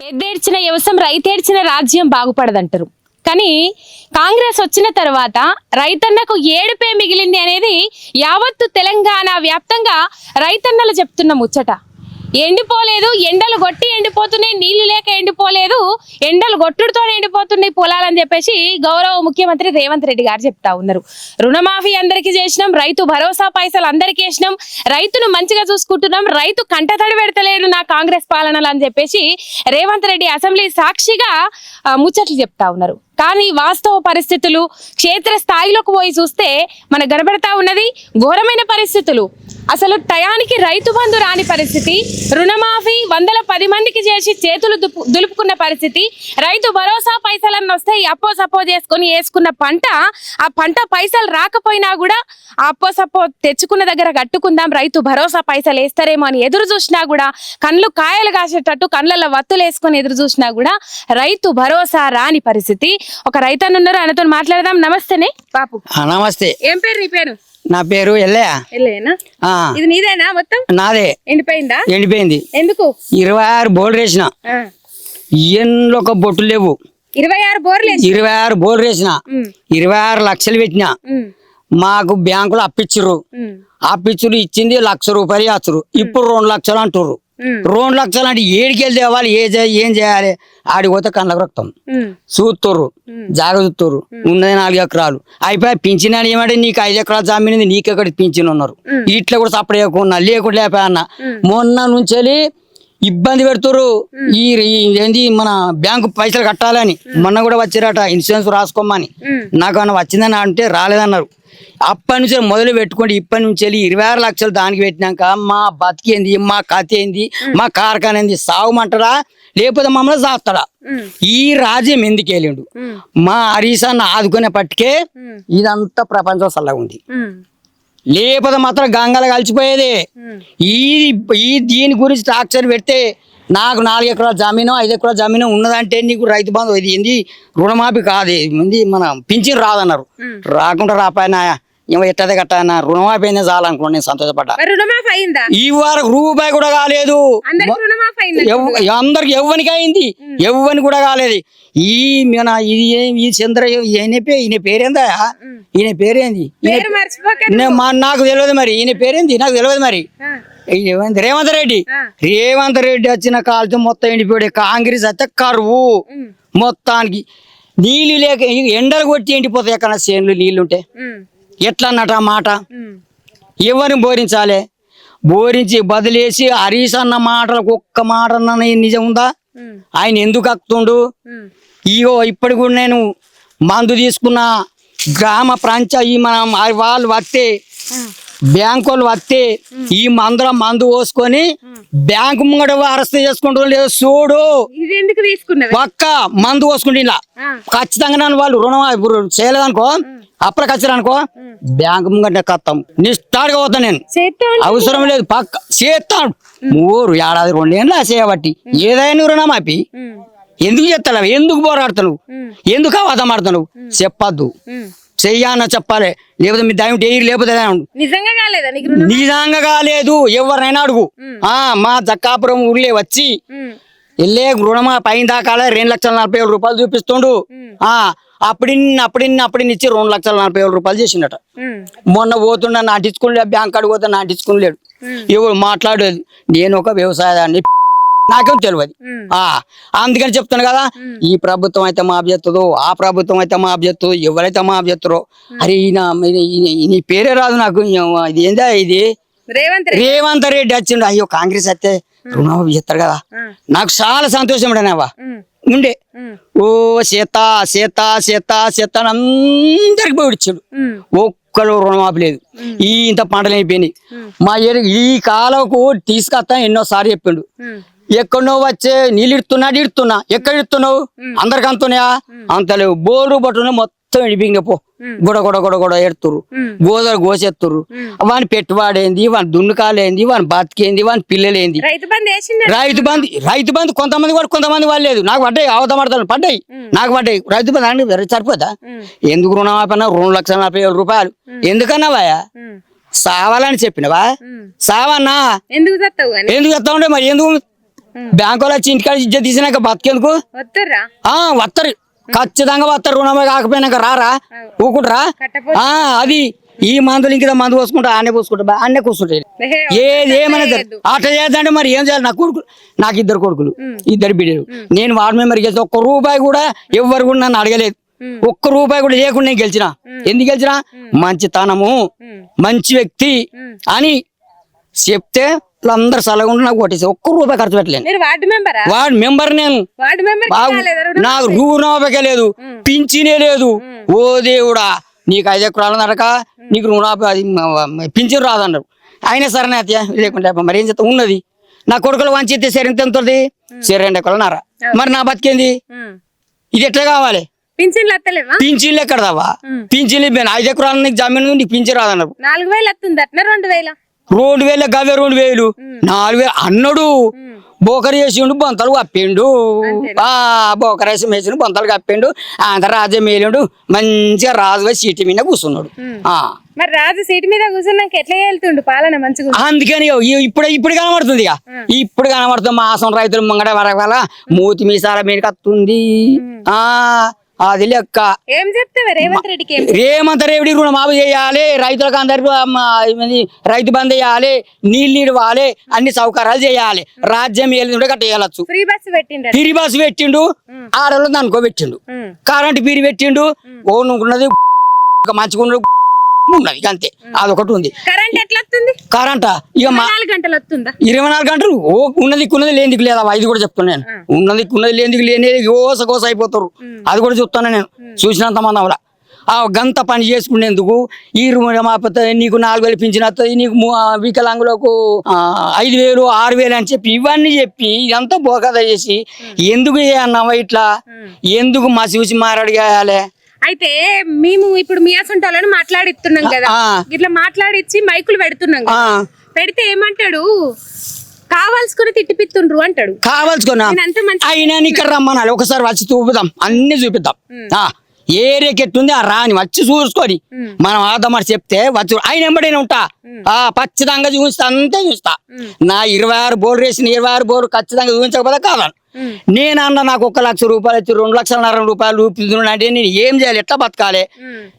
ఎద్దేడ్చిన వ్యవసాయం రైతేడ్చిన రాజ్యం బాగుపడదంటారు. కానీ కాంగ్రెస్ వచ్చిన తర్వాత రైతన్నకు ఏడుపే మిగిలింది అనేది యావత్తు తెలంగాణ వ్యాప్తంగా రైతన్నలు చెప్తున్న ముచ్చట. ఎండిపోలేదు ఎండలు కొట్టి ఎండిపోతున్నాయి నీళ్ళు లేక ఎండిపోలేదు ఎండలు కొట్టుడుతో ఎండిపోతున్నాయి పొలాలని చెప్పేసి గౌరవ ముఖ్యమంత్రి రేవంత్ రెడ్డి గారు చెప్తా ఉన్నారు. రుణమాఫీ అందరికీ చేసినాం రైతు భరోసా పైసలు అందరికీ వేసినాం రైతును మంచిగా చూసుకుంటున్నాం రైతు కంటతడి పెడతలేడు నా కాంగ్రెస్ పాలనలు అని చెప్పేసి రేవంత్ రెడ్డి అసెంబ్లీ సాక్షిగా ముచ్చట్లు చెప్తా ఉన్నారు. కానీ వాస్తవ పరిస్థితులు క్షేత్ర స్థాయిలోకి పోయి చూస్తే మన కనబడతా ఉన్నది ఘోరమైన పరిస్థితులు. అసలు టయానికి రైతు బంధు రాని పరిస్థితి రుణమాఫీ వందల పది మందికి చేసి చేతులు దుపు- దులుపుకున్న పరిస్థితి రైతు భరోసా పైసలన్నీ వస్తే అప్పో సప్పో చేసుకొని వేసుకున్న పంట ఆ పంట పైసలు రాకపోయినా కూడా ఆ అప్పో సప్పో తెచ్చుకున్న దగ్గర కట్టుకుందాం రైతు భరోసా పైసలు వేస్తారేమో అని ఎదురు చూసినా కూడా కళ్ళు కాయలు కాసేటట్టు కళ్ళల్లో వత్తులు వేసుకొని ఎదురు చూసినా కూడా రైతు భరోసా రాని పరిస్థితి. ఒక రైతన్న ఉన్నారు ఆయనతో మాట్లాడదాం. నమస్తేనే. బాపు. ఆ, నమస్తే. ఏం పేరు నీ పేరు? నా పేరు ఎల్లయ్య. ఇది నీదేనా మొత్తం? నాదే. ఎండిపోయిందా? ఎండిపోయింది. ఎందుకు? ఇరవై ఆరు బోర్లు వేసిన. ఆ. ఎన్లో ఒక బొట్టు లేవు. ఇరవై ఆరు బోర్లు ఇరవై ఆరు బోర్లు వేసిన. ఇరవై ఆరు లక్షలు పెట్టిన. మాకు బ్యాంకులు అప్పిచ్చిర్రు. ఉమ్, అప్పిచ్చురు ఇచ్చింది లక్ష రూపాయలు ఇచ్చురు ఇప్పుడు రెండు లక్షలు అంటుర్రు. ఉమ్, రెండు లక్షలు అంటే ఏడికెళ్ళి తేవాలి ఏ ఏం చేయాలి? ఆడికి పోతే కళ్ళకు రక్తం. ఉమ్, చూస్తుర్రు జాగ చూస్తుర్రు ఉన్నది నాలుగు ఎకరాలు. అయిపోయి పింఛన్ అని ఏమంటే నీకు ఐదు ఎకరాలు జామీన్ నీకు ఎక్కడ పింఛన్ ఉన్నారు? ఇట్లా కూడా సపరేట్ చేయకున్నా లేకుండా లేకపోయా అన్న? మొన్న నుంచి ఇబ్బంది పెడుతురు ఈ ఏంది మన బ్యాంకు పైసలు కట్టాలని మొన్న కూడా వచ్చిరట ఇన్సూరెన్స్ రాసుకోమని. నాకు అన్న వచ్చిందని అంటే రాలేదన్నారు. అప్పటి నుంచి మొదలు పెట్టుకోండి ఇప్పటి నుంచి వెళ్ళి ఇరవై ఆరు లక్షలు దానికి పెట్టినాక మా బతికేంది మా కథ ఏంది మా కార్ఖాన ఏంది సాగుమంటారా? లేకపోతే మమ్మల్ని సాస్తాడా? ఈ రాజ్యం ఎందుకు వెళ్ళిండు? మా హరీసాన్ని ఆదుకునే పట్టుకే ఇదంతా ప్రపంచం చల్లగా ఉంది. లేకపోతే మాత్రం గంగలు కలిసిపోయేది. ఈ ఈ దీని గురించి టార్చర్ పెడితే నాకు నాలుగు ఎకరాల జమీను ఐదు ఎకరాల జమీను ఉన్నదంటే నీకు రైతు బంధు ఇది ఏంది? రుణమాఫీ కాదు. ఇది మన పింఛన్ రాదన్నారు. రాకుండా రాపాయన? ఏమో ఎట్టదే కట్టాయన రుణమాఫీ అయినా చాలనుకోండి నేను సంతోషపడ్డా. ఈ వరకు రూపాయి కూడా కాలేదు. అందరికి ఎవ్వనికి అయింది? ఎవ్వని కూడా కాలేదు. ఈ మన ఇది ఏం- ఈ చంద్ర ఈయన ఈయన పేరేందా? ఈయన పేరేంది? నాకు తెలియదు మరి. ఈయన పేరేంది? నాకు తెలియదు మరి. ఏమైంది? రేవంత్ రెడ్డి. రేవంత్ రెడ్డి వచ్చిన కాలుతో మొత్తం ఎండిపోయాడు. కాంగ్రెస్ అయితే కరువు. మొత్తానికి నీళ్ళు లేక ఎండలు కొట్టి ఎండిపోతాయి ఎక్కడ? చేనులు ఉమ్, ఎట్లా అన్నట ఆ మాట? ఎవరిని బోరించాలి? బోరించి బదిలేసి హరీష్ అన్న మాటలకు ఒక్క మాట అన్న నిజం ఉందా? ఆయన ఎందుకు అక్తుండు ఉమ్, ఇగో ఇప్పుడు కూడా నేను మందు తీసుకున్న గ్రామ ప్రాంత ఈ మనం వాళ్ళు వస్తే బ్యాంకు వాళ్ళు వస్తే ఈ మందుల మందు పోసుకొని బ్యాంకు ముంగట అరెస్ట్ చేసుకుంటారు లేదు చూడు. పక్క మందు పోసుకుంటే ఇలా. ఖచ్చితంగా నన్ను వాళ్ళు రుణం ఇప్పుడు చేయలేదనుకో అప్పుడు ఖచ్చితనుకో బ్యాంకు ముంగట కత్తాం. నిష్టాడుగా పోతా నేను. అవసరం లేదు పక్క చేస్తాను మూరు ఏడాది రెండేళ్ళు చేయబట్టి ఏదైనా రుణమాపి ఉమ్, ఎందుకు చెప్తావు ఎందుకు పోరాడుతున్నావు? ఎందుకు అవాదం ఆడుతున్నావు? చెప్పద్దు. చెయ్యాన చెప్పాలి. లేకపోతే మీ దయం ఎయిర్ లేకపోతే. నిజంగా కాలేదా నిజంగా ఎవరినైనా అడుగు. ఆ మా జక్కాపురం ఊర్లే వచ్చి వెళ్ళే రుణమా? పైన దాకా రెండు లక్షల నలభై వేల రూపాయలు చూపిస్తుండు. ఆ అప్పుడిన్ని అప్పుడిన్ని అప్పుడిన్ని ఇచ్చి రెండు లక్షల నలభై వేల రూపాయలు చేసిండట. మొన్న పోతుండ నాటించుకుని బ్యాంక్ పోతే నాటించుకునిలేడు ఎవరు మాట్లాడేది? నేను ఒక వ్యవసాయాన్ని నాకేం తెలియదు అందుకని చెప్తాను కదా ఈ ప్రభుత్వం అయితే మా అభ్యర్థులు ఆ ప్రభుత్వం అయితే మా అభ్యర్థులు ఎవరైతే మా అభ్యర్థురో అరే ఈయన నీ పేరే రాదు నాకు ఇది ఏందా ఇది? రేవంత్ రెడ్డి. రేవంత్ రెడ్డి వచ్చిండు. అయ్యో కాంగ్రెస్ అయితే రుణమాఫీ చేస్తారు కదా. నాకు చాలా సంతోషం ఉండేనావా ఉండే. ఓ సీత సీత సీత సీత అని అందరికి పోయి ఇచ్చాడు ఉమ్, ఒక్కడు రుణమాఫీ లేదు. ఈ ఇంత పంటలు అయిపోయినాయి. మా ఏరి- ఈ కాలకు తీసుకొస్తా ఎన్నోసారి చెప్పిండు. ఎక్కడో వచ్చే నీళ్ళు ఇడుతున్నా ఇడుతున్నా ఎక్కడ ఇడుతున్నావు? అందరికి అంతున్నాయా అంత లేవు. బోరు బట్టున మొత్తం ఇడిపింగ్ పో. గొడ గొడ గొడ గొడ ఎడుతురు. గోదరు గోసెత్తురు వాని పెట్టువాడేంది వాని దున్నుకాలేంది వాని బతికేంది వాని పిల్లలేంది. రైతు బంధు రైతు బంధు కొంతమంది కూడా కొంతమంది వాళ్ళు లేదు నాకు పడ్డాయి అవతమడతాను పడ్డాయి. నాకు పడ్డాయి. రైతు బంధు అంటే సరిపోతా ఎందుకు రుణమాపన్నా రెండు లక్షల నలభై వేల రూపాయలు. ఎందుకన్నావాయా ఉమ్, సావాలని చెప్పినవా. సావన్నా? ఎందుకు చస్తావు అని ఎందుకు చెప్తా ఉండే మరి ఎందుకు బ్యాంకు వాళ్ళు వచ్చి ఇంటికాడ ఇజ్జ తీసినాక బతికేందుకు? వస్తారు ఖచ్చితంగా వస్తారు రుణమే కాకపోయినాక రారా? ఊకుంటారా అది ఈ మందులు ఇంక మందు పోసుకుంటా ఆనే పోసుకుంటా ఆనే కూర్చుంటాయి. ఏది ఏమైనా. అట్లా చేద్దంటే మరి ఏం చేయాలి? నా కొడుకు నాకు ఇద్దరు కొడుకులు ఇద్దరు బిడ్డలు. నేను వార్డు మెంబర్ గెలిచి ఒక్క రూపాయి కూడా ఎవ్వరు కూడా నన్ను అడగలేదు. ఒక్క రూపాయి కూడా లేకుండా నేను గెలిచిన. ఎందుకు గెలిచిన? మంచితనము మంచి వ్యక్తి అని చెప్తే వాళ్ళందరూ సలహా నాకు కొట్టేసి ఒక్క రూపాయి ఖర్చు పెట్టలేను. మీరు వార్డు మెంబరా? వార్డు మెంబర్ నేను. వార్డు మెంబర్ బాగు నాకు రుణాపక లేదు. పింఛనే లేదు. ఓ దేవుడా నీకు ఐదు ఎకరాలు నడక నీకు రుణాప పింఛన్ రాదన్నారు. అయినా సరే అత్య లేకుంటే మరి ఏం చేస్తా ఉన్నది. నా కొడుకులు వంచితే సరే ఎంత ఉంటుంది? సరే రెండు ఎకరాలు నర. మరి నా బతికేంది? ఇది ఎట్లా కావాలి? పింఛన్లు పింఛన్లు ఎక్కడ దావా? పింఛన్లు. ఐదు ఎకరాలు నీకు జమీన్ నీకు పింఛన్ రాదన్నారు. నాలుగు వేలు వస్తుంది అట్నా రెండు వేల? రెండు వేల గవే రెండు వేలు. నాలుగు వేలు అన్నడు. బోకరు చేసిండు బొంతలు కప్పిండు. ఆ బోకరు వేసి మేసిండు బొంతలు కప్పిండు. ఆంధ్ర రాజ్యం మేలిండు మంచిగా రాజుగా సీటు మీద కూర్చున్నాడు ఆ. మరి రాజు సీటు మీద కూర్చున్నాక ఎట్లా వెళ్తుండు పాలన మంచిగా? ఉంది. అందుకని ఇప్పుడు ఇప్పుడు కనబడుతుంది ఇక ఇప్పుడు కనబడుతుంది మాసం రైతులు ముంగడ వరకాల మూతి మీసాల మీద కత్తుంది. ఆ. అది లెక్క. ఏం చెప్తావా? రేవంత్ రెడ్డికి ఏం రేమంత రేవిడి రుణమాఫీ చేయాలి రైతులకు అందరికి రైతు బంద్ చేయాలి నీళ్ళు ఇవ్వాలి అన్ని సౌకర్యాలు చేయాలి. రాజ్యం ఏళ్ళు కట్టేయచ్చు ఫ్రీ బస్సు పెట్టిండ్రు పిరి బస్సు పెట్టిండు ఆడవాళ్ళు అనుకో పెట్టిండు. ఉమ్. కరెంట్ పిరి పెట్టిండు ఓ ఉన్నది మంచిగా ఉన్నది అంతే అదొకటి ఉంది. కరెంట్ ఎట్లా వస్తుంది కరెంటా? ఇక నాలుగు గంటలు వస్తుందా? ఇరవై నాలుగు గంటలు? ఓ ఉన్నది ఉన్నది లేనిదికి లేదా ఇది కూడా చెప్తున్నాను నేను. ఉన్నది ఉన్నది లేనిదికి లేనిది ఓస కోస అయిపోతారు. అది కూడా చెప్తాను నేను. చూసినంత మంది అవల ఆ గంత పని చేసుకునేందుకు ఈ మాపోతే నీకు నాలుగు వేలు పింఛన్ వస్తుంది నీకు వికలాంగులకు ఐదు వేలు ఆరు వేలు అని చెప్పి ఇవన్నీ చెప్పి ఇదంతా బోకద చేసి ఎందుకు అన్నావా ఇట్లా? ఎందుకు మసి ఉసి మారాడు చేయాలి అయితే మేము ఇప్పుడు మీ అసంటోళ్ళని మాట్లాడిస్తున్నాం కదా. ఇట్లా మాట్లాడిచ్చి మైకులు పెడుతున్నాం పెడితే ఏమంటాడు? కావాల్సుకుని తిట్టిపిస్తుండ్రు అంటాడు. కావాల్సుకున్నా నేను అంత మంచి అయినా నీ ఇక్కడ రమ్మనాలి. ఒకసారి వచ్చి చూపుదాం అన్ని చూపిద్దాం. ఆ ఏరియాకి ఎట్టుంది ఆ రాని వచ్చి చూసుకొని. మనం ఆదమని చెప్తే వచ్చి ఆయన ఎంబడైనా ఉంటా. ఆ ఖచ్చితంగా చూపిస్తా అంతే చూస్తా నా ఇరవై ఆరు బోర్డు వేసిన ఇరవై ఆరు బోర్డు ఖచ్చితంగా చూపించకపోతే కాదని. నేను అన్న నాకు ఒక లక్ష రూపాయలు వచ్చి రెండు లక్షలన్నర రూపాయలు చూపిస్తున్నాడు అంటే నేను ఏం చేయాలి? ఎట్లా బతకాలి?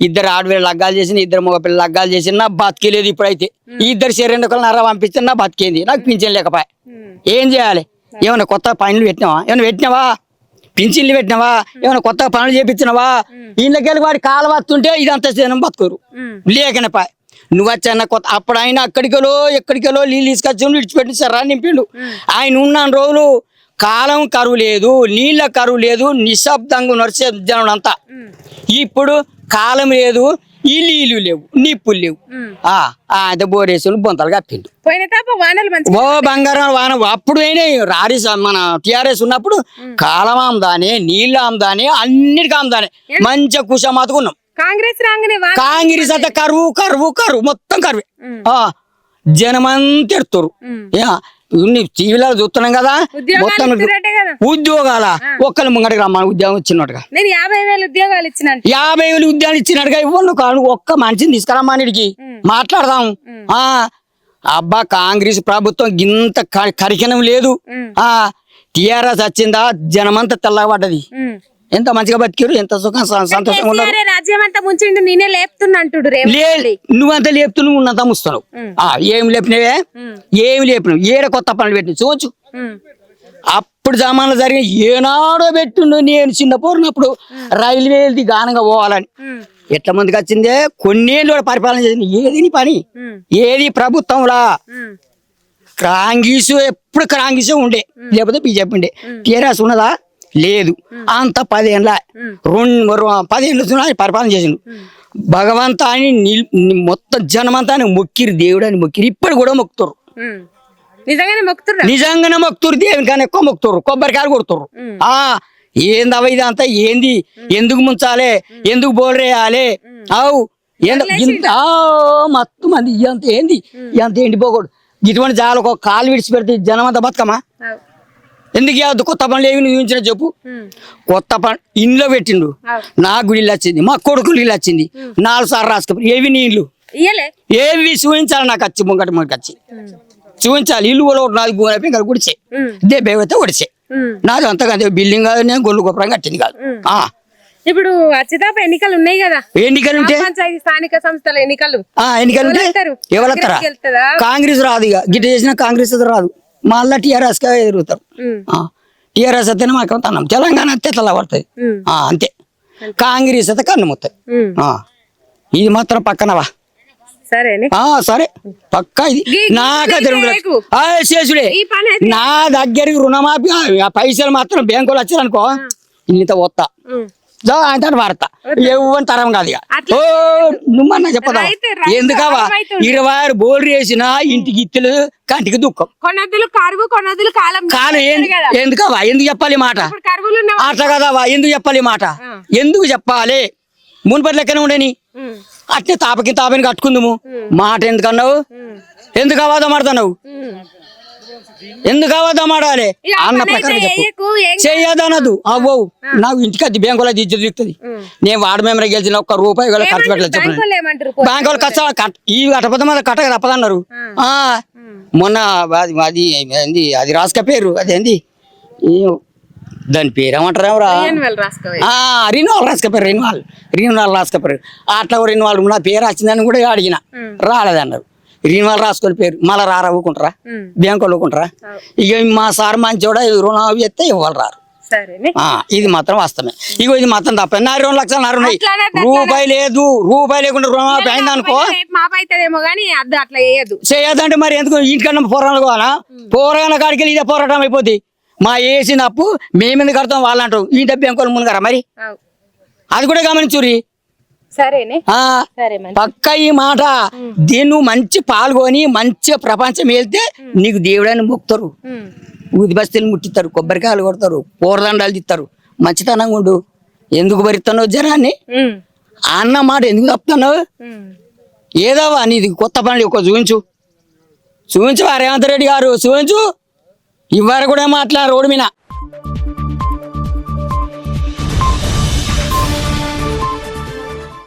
ఇద్దరు ఆడవేళ్ళు లగ్గాలు చేసిన ఇద్దరు మగ పిల్లలు లగ్గాలు చేసిన నా బతికేలేదు ఇప్పుడైతే. ఇద్దరు శరీరం నర పంపిస్తే నా బతికేంది. నాకు పింఛన్ లేకపోయా. ఏం చేయాలి? ఏమైనా కొత్త పనులు పెట్టినావా? ఏమైనా పెట్టినావా? పింఛన్లు పెట్టినావా? ఏమైనా కొత్త పనులు చేపించినావా? ఇళ్ళకెళ్ళి వాడి కాలు వస్తుంటే ఇదంతా జనం బతుకోరు. లేకనే పాయ్ నువ్వు వచ్చాన కొత్త అప్పుడు ఆయన అక్కడికెలో ఎక్కడికెలో నీళ్ళు తీసుకొచ్చి విడిచిపెట్టి సర్రా నింపిండు. ఆయన ఉన్న రోజులు కాలం కరువు లేదు నీళ్ళ కరువు లేదు నిశ్శబ్దంగా నడిచే జనం అంతా. ఇప్పుడు కాలం లేదు నీళ్ళు లేవు నిప్పులు లేవు. ఆ ఆయన బోరేసులు బొంతలు కప్పిండు ఓ బంగారం వాన అప్పుడు అయినాయి రారి మన టిఆర్ఎస్ ఉన్నప్పుడు కాలం ఆమ్దానే నీళ్ళు ఆమ్దానే అన్నిటికీ ఆమ్దానే. మంచిగా కుష మాతుకున్నాం కాంగ్రెస్ అంతా కరువు కరువు కరువు మొత్తం కరువే. ఆ జనమంతా ఎడుతారు టీవీలో చూస్తున్నాం కదా మొత్తం ఉద్యోగాల ఒక్కరి ముంగడికి రమ్మని ఉద్యోగం ఇచ్చినట్టుగా. నేను యాభై వేలు ఉద్యోగాలు ఇచ్చిన యాభై వేలు ఉద్యోగాలు ఇచ్చినట్టుగా ఇవ్వను కాను ఒక్క మనిషిని తీసుకురమ్మనిడికి మాట్లాడదాం. ఆ అబ్బా కాంగ్రెస్ ప్రభుత్వం ఇంత కరికనం లేదు. ఆ టిఆర్ఎస్ వచ్చిందా జనమంతా తెల్లబడ్డది. ఎంత మంచిగా బతికారు ఎంత సుఖం సంతోషంగా ఉన్నారు కేసీఆర్ రాజ్యం అంతా ముంచిండు నేనే. నువ్వంతా లేపుతూ నువ్వు ఉన్నంత ముస్తున్నావు ఆ ఏం లేపినవే? ఏమి లేపినవు? ఏడ కొత్త పనులు పెట్టిన చూచు. ఉమ్. అప్పుడు జమాన్లో జరిగిన ఏనాడో పెట్టిండు నేను చిన్న పోరినప్పుడు రైల్వేది గానంగా పోవాలని. ఎట్ల మందికి వచ్చిందే? కొన్నేళ్ళు కూడా పరిపాలన చేసింది. ఏది నీ పని. ఏది ప్రభుత్వంలా. కాంగ్రెస్ ఎప్పుడు కాంగ్రెస్ ఉండే. లేకపోతే బీజేపీ ఉండే. టీఆర్ఎస్ ఉన్నదా? లేదు. అంత పదేళ్ళ రెండు పదేళ్ళు పరిపాలన చేసిండు. భగవంతా అని నిల్- ని- మొత్తం జనమంతా ఆయన మొక్కిరు దేవుడు అని మొక్కిరు. ఇప్పుడు కూడా మొక్కుతారు. నిజంగానే మొక్కుతుర్రా? నిజంగానే మొక్కుతారు దేవుని కానీ ఎక్కువ మొక్కుతారు కొబ్బరికాయలు కొడుతారు ఆ ఏందవ ఇదంతా? ఏంది? ఎందుకు ముంచాలి? ఎందుకు బోల్రేయాలి అవు ఇంత మత్తు మంది ఇదంత ఏంది? ఇదంత ఏంటి పోకూడదు ఇటువంటి జాలు ఒక కాలు విడిచి పెడితే జనం అంతా బతుకమా. ఎందుకు ఇవ్వద్దు కొత్త పనులు ఏమి నువ్వు చూపించిన చెప్పు. కొత్త పని ఇంట్లో పెట్టిండు. నా గుడిలో వచ్చింది మా కొడుకులు ఇల్లు వచ్చింది. నాలుగు సార్లు రాసుకపోయి ఏవి నీళ్ళు ఏవి చూపించాలి నాకు వచ్చి ముంగటి ముంగటి వచ్చి. చూపించాలి. ఇల్లు కూడా నాది భూమి అయిపోయి ఇంకా గుడిచే దెబ్బ అయితే ఒడిచే. నాది అంతగా బిల్డింగ్ కాదు నేను గొల్లు గొప్పరం కట్టింది కాదు. ఇప్పుడు అచ్చిదాప ఎన్నికలు ఉన్నాయి కదా? ఎన్నికలు ఉంటే? పంచాయతీ స్థానిక సంస్థల ఎన్నికలు. ఎన్నికలు? ఎవరెత్తారా? కాంగ్రెస్ రాదు ఇక. గిట్ట చేసిన కాంగ్రెస్ రాదు. మళ్ళా టీఆర్ఎస్గా ఎదురుతారు టీఆర్ఎస్ అయితేనే మాకు అన్నాం తెలంగాణ అయితే తెల్ల పడుతుంది. అంతే. కాంగ్రెస్ అయితే కన్ను ఇది మాత్రం పక్కనవా సరే. పక్క ఇది. నాకే తెలుగు చేసుడే నా దగ్గరికి రుణమాఫీ ఆ పైసలు మాత్రం బ్యాంకులో వచ్చారనుకో ఇంత వస్తా అంటే వాడతా ఎవ్వని తరం కాదు ఇక. ఓ నువ్వన్నా చెప్పదా? ఎందుకవా. ఇరవై ఆరు బోర్లు వేసిన ఇంటికి ఇత్తులు కంటికి దుఃఖం. కొన్నదులు కరువు కొన్నదులు కాలం కాదు కదా. ఎందుకవా? ఎందుకు చెప్పాలి మాట? అట్లా కదవా? ఎందుకు చెప్పాలి మాట. ఎందుకు చెప్పాలి? మునుపటి లెక్కనే ఉండని. అట్నే తాపకి తాపని కట్టుకుందాము. మాట ఎందుకన్నావు? ఎందుకు ఉమ్. ఎందుకు అవాదం ఆడాలి? ఇక ఆ అన్న ప్రకారం చెప్పు. చెయ్యదనదు అవ్వవు. నాకు ఇంటికి అది బ్యాంకులో దిద్దు దిగుతుంది ఉమ్. నేను వార్డు మెంబర్ గెలిచిన ఒక్క రూపాయి కూడా ఖర్చు పెట్టలేదు చెప్పండి. ఏమంటారు? బ్యాంక్ వాళ్ళు కష్ట కట్ ఈ కట్టపద మీద కట్టక తప్పదన్నారు. ఆ. మొన్న అది అది అది రాసుక పేరు. అదేంది? దాని పేరు ఏమంటారు ఎవరా ఎన్వెల్ రాసుకోవాలి ఆ, రిన్వాల్ రాసుకపోయారు రిన్వాల్ రిన్వాల్ రాసుకపోయారు. అట్లా కూడా రిన్వాల్ నా పేరు వచ్చిందని కూడా అడిగిన. రాలేదన్నారు. రిన్వాల్ రాసుకొని పేరు మళ్ళీ రారా ఊకుంటారా ఉమ్. బ్యాంకు ఊకుంటారా ఇక మా సార్ మంచోడా రుణం చెప్తే ఇవ్వాలి రారు. ఇది మాత్రం వాస్తవమే. ఇగో ఇది మాత్రం తప్ప. నా రెండు లక్షలు నా రూపాయి లేదు రూపాయి లేకుండా రుణమాఫీ అయింది అనుకో. మరి ఎందుకు? ఇంటికన్నా పోరాటాలు కావాలా కాడికి వెళ్ళి ఇదే పోరాటం అయిపోద్ది. మా వేసిన అప్పు మేమెందుకు కడతాం వాళ్ళంటారు. ఈ డబ్బు ఎంకోలు ముందుగారా మరి? అది కూడా గమనించురి సరేనే. సరే పక్క ఈ మాట. దీన్ని మంచి పాల్గొని మంచి ప్రపంచం వెళ్తే నీకు దేవుడని మొక్కుతారు. ఊది బస్తీలు ముట్టిస్తారు కొబ్బరికాయలు కొడతారు పూరదండాలు తిస్తారు మంచితనంగా ఉండు. ఎందుకు భరిస్తున్నావు జనాన్ని? ఉమ్, అన్న మాట ఎందుకు తప్పుతున్నావు. ఏదోవా నీది కొత్త పని ఒక చూపించు. చూపించు రేవంత్ రెడ్డి గారు చూపించు. ఇవ్వరు కూడా మాట్లాడారు రోడ్డు మీద.